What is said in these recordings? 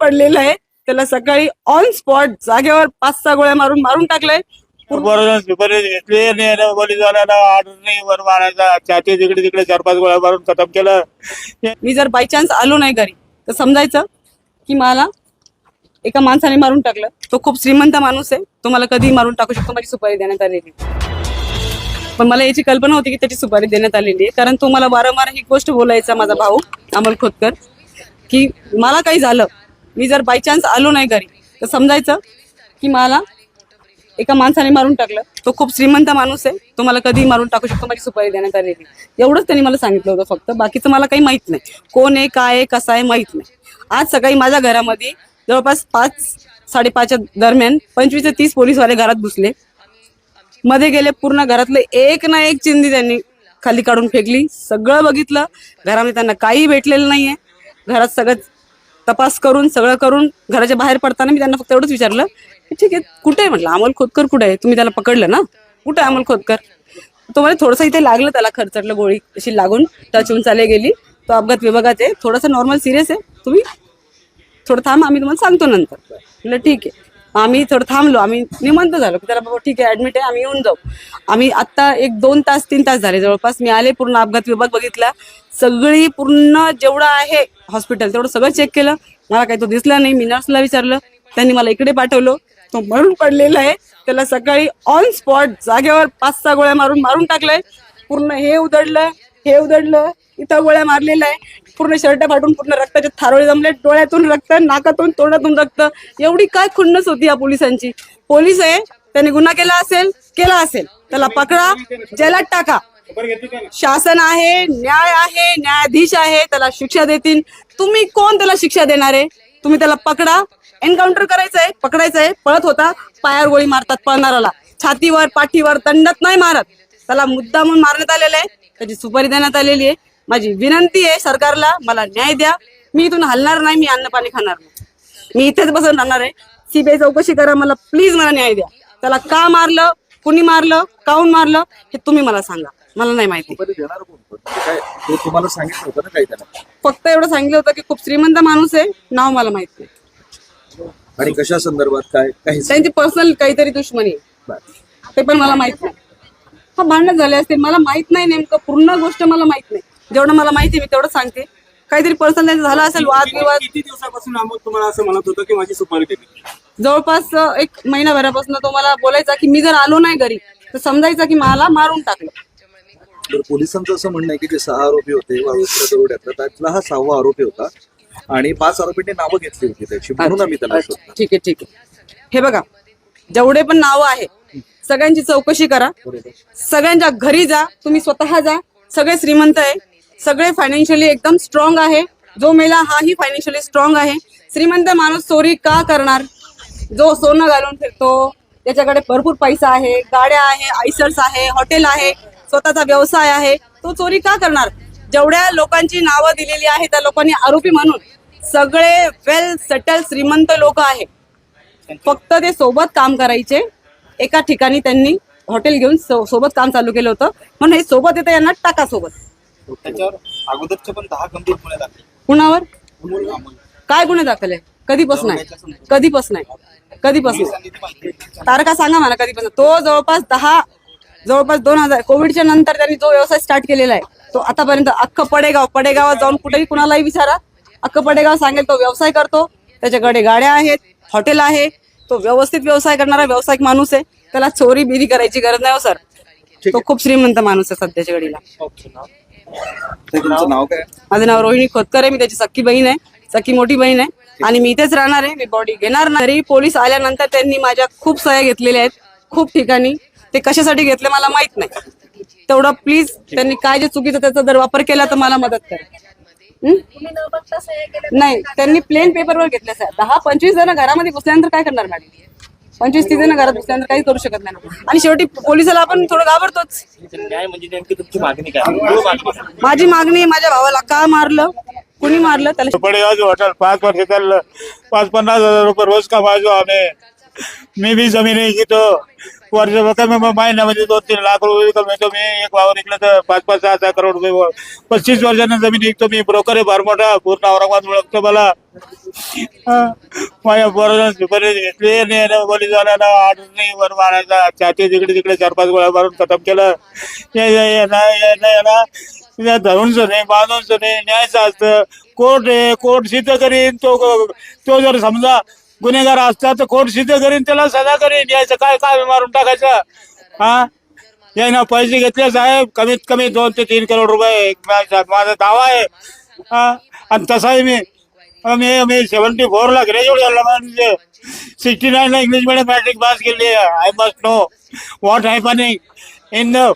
पडलेलं आहे. त्याला सकाळी ऑन स्पॉट जागेवर पाच सहा गोळ्या मारून मारून टाकलंय. बरोबर सुपारी घेतली आणि याला पोलिसवाल्याला ऑर्डर नाही वर मारायचा. छाती तिकडे तिकडे चार पाच गोळ्या मारून खतम केलं. मी जर बाय चान्स आलो नाही घरी तर समजायचं की मला एका माणसाने मारून टाकलं. तो खूप श्रीमंत माणूस आहे. तो मला कधीही मारून टाकू शकतो. माझी सुपारी देण्यात आलेली पण मला याची कल्पना होती की त्याची सुपारी देण्यात आलेली आहे. कारण तो मला वारंवार ही गोष्ट बोलायचा माझा भाऊ अमोल खोतकर की मला काही झालं मी जर बाय चान्स आलो नाही घरी तर समजायचं की मला एका माणसाने मारून टाकलं. तो खूप श्रीमंत माणूस आहे. तो मला कधीही मारून टाकू शकतो माझी सुपारी देण्यात आलेली एवढंच त्यांनी मला सांगितलं होतं फक्त. बाकीचं मला काही माहीत नाही. कोण आहे काय आहे कसं आहे माहीत नाही. आज सकाळी माझ्या घरामध्ये जवळपास पाच साडेपाचच्या दरम्यान पंचवीस ते तीस पोलीसवाले घरात घुसले. मध्ये गेले पूर्ण घरातलं एक ना एक चिंदी त्यांनी खाली काढून फेकली. सगळं बघितलं. घरामध्ये त्यांना काही भेटलेलं नाहीये. घरात सगळं तपास करून सगळं करून घराच्या बाहेर पडताना मी त्यांना फक्त एवढंच विचारलं की ठीक आहे कुठे आहे म्हटलं? अमोल खोदकर कुठे आहे? तुम्ही त्याला पकडलं ना? कुठे आहे अमोल खोदकर तो मला थोडंसं इथे लागलं त्याला खरचटलं गोळी अशी लागून टच होऊन चाले गेली. तो अपघात विभागात आहे. थोडासा नॉर्मल सिरियस आहे. तुम्ही थोडं थांब आम्ही तुम्हाला सांगतो नंतर. म्हटलं ठीक आहे. आम्ही थोडं थांबलो. आम्ही निमंत झालो की त्याला बाबा ठीक आहे ऍडमिट आहे आम्ही येऊन जाऊ. आम्ही आत्ता एक दोन तास तीन तास झाले जवळपास. मी आले पूर्ण अपघात विभाग बघितला. सगळी पूर्ण जेवढं आहे हॉस्पिटल तेवढं सगळं चेक केलं. मला काही तो दिसला नाही. मी नर्सला विचारलं. त्यांनी मला इकडे पाठवलं. तो मरून पडलेला आहे. त्याला सकाळी ऑन स्पॉट जागेवर पाच सहा गोळ्या मारून मारून टाकलंय. पूर्ण हे उधडलं हे उधडलं इथं गोळ्या मारलेल्या आहे. पूर्ण शर्ट फाटून पूर्ण रक्ताचे थारोळे जमले. डोळ्यातून रक्त नाकातून तोंडातून रक्त. एवढी काय खुन्नस होती या पोलिसांची? पोलीस आहे त्यांनी गुन्हा केला असेल केला असेल. त्याला पकडा जेलात टाका. शासन आहे न्याय आहे न्यायाधीश आहे त्याला शिक्षा देतील. तुम्ही कोण त्याला शिक्षा देणार आहे? तुम्ही त्याला पकडा. एन्काउंटर करायचं आहे पकडायचं आहे पळत होता. पायावर गोळी मारतात पळणाराला छातीवर पाठीवर दंडत नाही मारत. त्याला मुद्दा म्हणून मारण्यात आलेला आहे. त्याची सुपारी देण्यात आलेली आहे. माझी विनंती आहे सरकारला मला न्याय द्या. मी इथून हलणार नाही मी अन्न पाणी खाणार नाही. मी इथेच बसून राहणार आहे. सीबीआय चौकशी करा मला प्लीज मला न्याय द्या. त्याला का मारलं कुणी मारलं काऊन मारलं हे तुम्ही मला सांगा. मला नाही माहिती. तुम्हाला सांगितलं होतं ना काही फक्त एवढं सांगितलं होतं की खूप श्रीमंत माणूस आहे नाव मला माहीत नाही. आणि कशा संदर्भात काय काही त्यांची पर्सनल काहीतरी दुश्मनी आहे. ते पण मला माहीत नाही. हा भांडण झाले असते मला माहीत नाही नेमकं. पूर्ण गोष्ट मला माहीत नाही. जेवढं मला माहिती आहे, मी तेवढं सांगते. काहीतरी पर्सनल त्यांचं झालं असेल वादविवाद किती दिवसापासून अमोल तुम्हाला असं म्हणत होतं की माझी सुपारी जवळपास अं, एक महिनाभरापासून तो मला बोलायचा की मी जर आलो नाही घरी तर समजायचा की मला मारून टाकलं. तर पोलिसांचं असं म्हणणं आहे की जे सहा आरोपी होते दरोड्यातला त्यातला हा सहावा आरोपी होता. आणि पाच आरोपींनी नावं घेतली होती त्याची म्हणून आम्ही त्याला शोधतो ठीक आहे ठीक आहे. हे बघा जेवढे पण नावं आहे सगळ्यांची चौकशी करा. सगळ्यांच्या घरी जा तुम्ही स्वतः जा सगळे श्रीमंत आहे. सगळे फायनान्शियली एकदम स्ट्रॉंग आहे. जो मेला हाही फायनान्शियली स्ट्रॉंग आहे. श्रीमंत माणूस चोरी का करणार? जो सोनं घालून फिरतो त्याच्याकडे भरपूर पैसा आहे गाड्या आहे आयसर्स आहे हॉटेल आहे स्वतःचा व्यवसाय आहे तो चोरी का करणार? जेवढ्या लोकांची नावं दिलेली आहे त्या लोकांनी आरोपी म्हणून सगळे वेल सेटल श्रीमंत लोक आहे. फक्त ते सोबत काम करायचे. एका ठिकाणी त्यांनी हॉटेल घेऊन सो- सोबत काम चालू केलं होतं. म्हणून हे सोबत येतं यांना टाका सोबत. त्याच्यावर अगोदरचे पण दहा गंभीर गुन्हे दाखल. कुणावर? काय गुन्हे दाखल आहे? कधीपासून आहे? कधीपासून आहे? कधीपासून? तारखा सांगा मला कधीपासून. तो जवळपास दहा जवळपास दोन हजार कोविडच्या नंतर त्यांनी जो व्यवसाय स्टार्ट केलेला आहे तो आतापर्यंत अख्खं पडेगाव पडेगावात जाऊन कुठेही कुणालाही विचारा. अख्खं पडेगाव सांगेल तो व्यवसाय करतो. त्याच्याकडे गाड्या आहेत हॉटेल आहे. तो व्यवस्थित व्यवसाय करणारा व्यावसायिक माणूस आहे. त्याला चोरी बिरी करायची गरज नाही हो सर. तो खूप श्रीमंत माणूस आहे सध्याच्या घडीला. तुमचं नाव? काय? माझं नाव रोहिणी खोतकर आहे. मी त्याची सख्खी बहीण आहे. सख्खी मोठी बहीण आहे. आणि मी इथेच राहणार आहे. मी बॉडी घेणार नाही. तरी पोलीस आल्यानंतर त्यांनी माझ्या खूप सह्या घेतलेल्या आहेत. खूप ठिकाणी. ते कशासाठी घेतले मला माहीत नाही. तेवढं प्लीज त्यांनी काय जे चुकीचं त्याचा जर वापर केला तर मला मदत करा. हं? नाही. त्यांनी प्लेन पेपरवर घेतले सर दहा पंचवीस जण घरामध्ये घुसल्यानंतर काय करणार मॅडम? पंचवीस तीस जण घरात बसल्यानंतर काही करू शकत नाही आणि शेवटी पोलिसाला आपण थोडं घाबरतोच. न्याय म्हणजे नेमकी तुमची मागणी काय मागणी माझी मागणी आहे, माझ्या भावाला का मारलं? कुणी मारलं? त्याला सुपारी आज हॉटेल पाच वर्ष चाललं. पाच पन्नास हजार रुपये रोज कमायचो आम्ही. मी बी जमीन घेतो वर्ष कमी महिन्यामध्ये दोन तीन लाख रुपये कमवतो मी एक वावर विकलं तर पाच पाच सहा सहा करोड रुपये पस्तीस वर्षांना जमीन विकतो मी. ब्रोकर आहे फार मोठा. पूर्ण औरंगाबाद ओळखतो मला. माझ्या बरोबर सुपारी घेतली बोली झाला आठ नाही वर मारायचा. छाती तिकडे तिकडे चार पाच गोळ्या मारून खतम केलं. ये- ये- ये नाही ये ना धरूनच नाही बांधूनच नाही न्यायचं असतं. कोर्ट आहे कोर्ट सिद्ध करीन. तो तो जर समजा गुन्हेगार असतात तर कोर्ट सिद्ध करीन त्याला सजा करीन. यायचं काय काय मारून टाकायचं? हा? यायनं पैसे घेतले साहेब कमीत कमी दोन ते तीन करोड रुपये. माझा माझा दावा आहे. हा? आणि तसाही मी मी मी सेव्हन्टी फोरला ग्रॅज्युएट झाला म्हणजे सिक्स्टी नाईनला इंग्लिश मिडियम मॅट्रिक पास केली. I must know what happening in the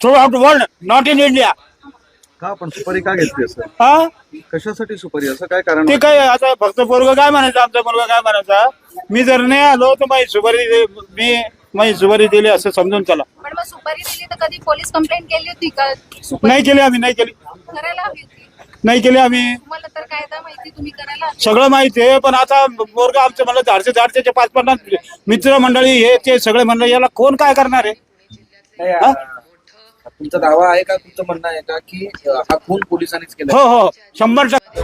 throughout world not in India का आपण सुपारी का घेतली असं? हा? कशासाठी सुपारी? असं काय कारण ते काय आता फक्त पोरग काय म्हणायचं? आमचा मुलगा काय म्हणायचा? मी जर नाही आलो तर माझी सुपारी दे- मी माझी सुपारी दिली असं समजून चला. पण मग सुपारी दिली तर कधी पोलीस कंप्लेंट केली होती का? सुपारी नाही केली आम्ही नाही केली. करायला हवी होती. नाही केली आम्ही. तुम्हाला तर कायदा माहिती तुम्ही करायला हवी. सगळं माहिती आहे पण आता पोरग आमचं मला झाडचे झाडचे पाच पन्नास मित्र मंडळी हे ते सगळे मंडळी याला कोण काय करणार आहे? हा? तुमचा दावा आहे का? तुमचं म्हणणं आहे का की हा खून पोलिसांनीच केला हो हो. शंभर टक्के.